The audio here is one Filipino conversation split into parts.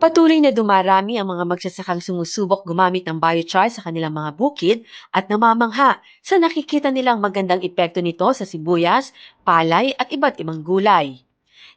Patuloy na dumarami ang mga magsasakang sumusubok gumamit ng biochar sa kanilang mga bukid at namamangha sa nakikita nilang magandang epekto nito sa sibuyas, palay at iba't ibang gulay.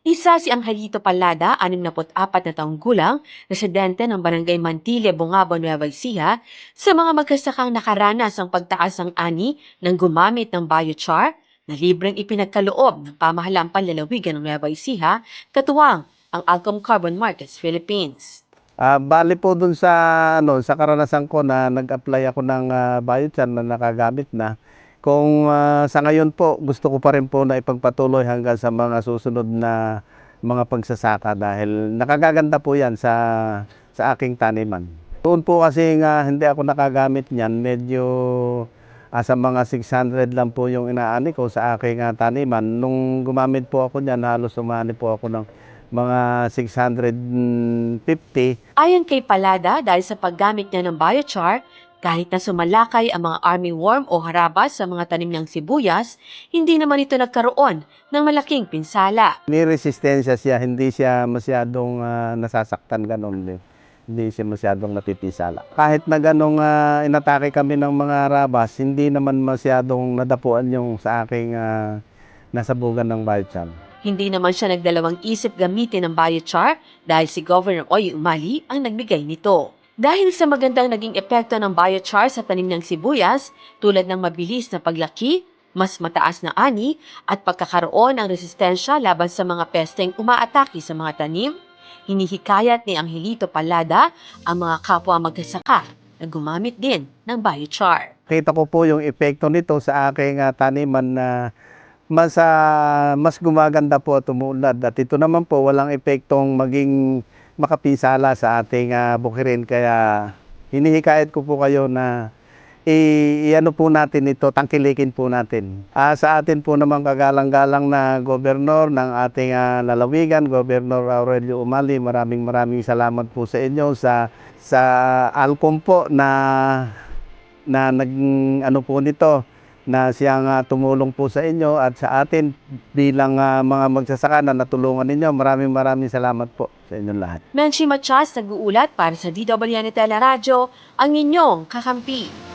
Isa si Angelito Palada, 64 na taong gulang, residente ng Barangay Mantille, Bungabo, Nueva Ecija, sa mga magsasakang nakaranas ang pagtaas ng ani ng gumamit ng biochar na libreng ipinagkaloob ng pamahalaan panlalawigan ng Nueva Ecija, katuwang ang Alcom Carbon Markets Philippines. Ah, bali po dun sa ano sa karanasan ko na nag-apply ako ng uh, biochar na nakagamit na. Kung ah, sa ngayon po gusto ko pa rin po na ipagpatuloy hanggang sa mga susunod na mga pagsasaka dahil nakagaganda po 'yan sa sa aking taniman. Doon po kasi nga hindi ako nakagamit niyan, medyo ah, sa mga 600 lang po yung inaani ko sa aking ah, taniman. Nung gumamit po ako niyan, halos umani po ako ng mga 650 Ayon kay Palada, dahil sa paggamit niya ng biochar, kahit na sumalakay ang mga armyworm o harabas sa mga tanim ng sibuyas, hindi naman ito nagkaroon ng malaking pinsala. May resistensya siya, hindi siya masyadong ah, nasasaktan ganun din. Hindi siya masyadong napipisala. Kahit na ganong ah, inatake kami ng mga rabas, hindi naman masyadong nadapuan yung sa aking uh, nasabugan ng biochar. Hindi naman siya nagdalawang isip gamitin ng biochar dahil si Governor Oy Umali ang nagbigay nito. Dahil sa magandang naging epekto ng biochar sa tanim ng sibuyas, tulad ng mabilis na paglaki, mas mataas na ani, at pagkakaroon ng resistensya laban sa mga pesteng umaatake sa mga tanim, hinihikayat ni Angelito Palada ang mga kapwa magsasaka na gumamit din ng biochar. Kita ko po yung epekto nito sa aking ah, taniman na mas ah, mas gumaganda po at tumulad. At ito naman po walang epektong maging makapisala sa ating ah, bukirin kaya hinihikayat ko po kayo na i, i- ano po natin ito, tangkilikin po natin. Ah, sa atin po naman kagalang-galang na gobernador ng ating ah, lalawigan, Gobernador Aurelio Umali, maraming maraming salamat po sa inyo sa sa Alcom po na na nag ano po nito na siyang ah, tumulong po sa inyo at sa atin bilang ah, mga magsasaka na natulungan ninyo. Maraming maraming salamat po sa inyong lahat. Menchi Machas nag-uulat para sa DWN Teleradyo, ang inyong kakampi.